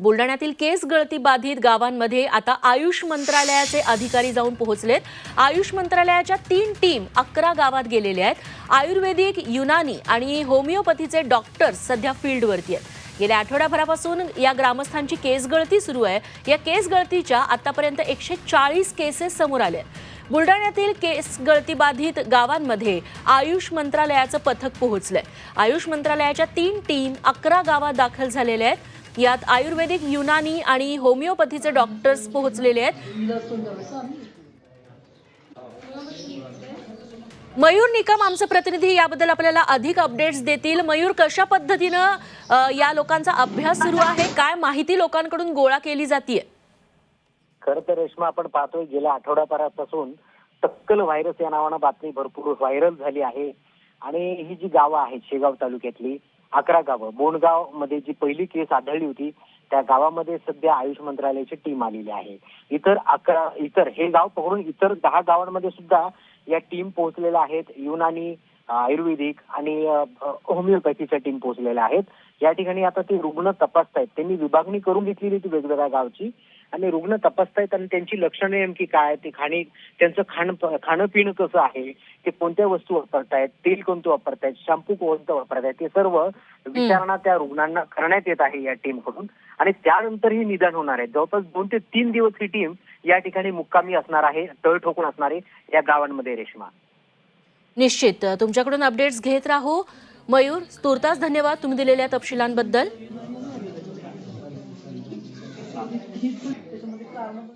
बुलढाण्यातील केस गळती बाधित गावांमध्ये आता आयुष मंत्रालयाचे अधिकारी जाऊन पोहोचलेत. आयुष मंत्रालयाच्या तीन टीम अकरा गावात गेलेल्या आहेत. आयुर्वेदिक युनानी आणि होमिओपॅथीचे डॉक्टर्स सध्या फील्डवरती आहेत. गेल्या आठवड्याभरापासून या ग्रामस्थांची केस गळती सुरू आहे. या केस गळतीच्या आतापर्यंत एकशे चाळीस केसेस समोर आल्या आहेत. बुलढाण्यातील केस गळतीबाधित गावांमध्ये आयुष मंत्रालयाचं पथक पोहोचलंय. आयुष मंत्रालयाच्या तीन टीम अकरा गावात दाखल झालेल्या आहेत. यात आयुर्वेदिक युनानी आणि होमिओपॅथीचे डॉक्टर्स पोहोचलेले आहेत. मयूर निकम आमचे प्रतिनिधी याबद्दल आपल्याला अधिक अपडेट्स देतील. मयूर कशा पद्धतीनं या लोकांचा अभ्यास सुरू आहे? काय माहिती लोकांकडून गोळा केली जाते खरं तर रेश्मा आपण पाहतोय गेल्या आठवड्याभरापासून टक्कल व्हायरस या नावानं बातमी भरपूर व्हायरल झाली आहे. आणि ही जी गावं आहेत शेगाव तालुक्यातली अकरा गावं. बोंडगावमध्ये जी पहिली केस आढळली होती त्या गावामध्ये सध्या आयुष मंत्रालयाची टीम आलेली आहे. इतर अकरा इतर हे गाव पकडून इतर दहा गावांमध्ये सुद्धा या टीम पोहोचलेल्या आहेत. युनानी आयुर्वेदिक आणि होमिओपॅथीच्या टीम पोहोचलेल्या आहेत. या ठिकाणी आता ते रुग्ण तपासतायत. त्यांनी विभागणी करून घेतलेली होती वेगवेगळ्या गावची. आणि रुग्ण तपासतायत आणि त्यांची लक्षणे नेमकी काय ते खाणे त्यांचं खाण खाणं पिणं कसं आहे? ते कोणत्या वस्तू वापरतायत? तेल कोणतं वापरतायत? शॅम्पू कोणतं वापरतायत? ते सर्व विचारणा त्या रुग्णांना करण्यात येत आहे या टीमकडून आणि त्यानंतर ही निदान होणार आहे. जवळपास दोन ते तीन दिवस ही टीम या ठिकाणी मुक्कामी असणार आहे तळ ठोकून असणार आहे या गावांमध्ये रेश्मा. निश्चित. तुमच्याकडून अपडेट्स घेत राहू. मयूर तुर्तास धन्यवाद तुम्ही दिलेल्या तपशिलांबद्दल. Estado.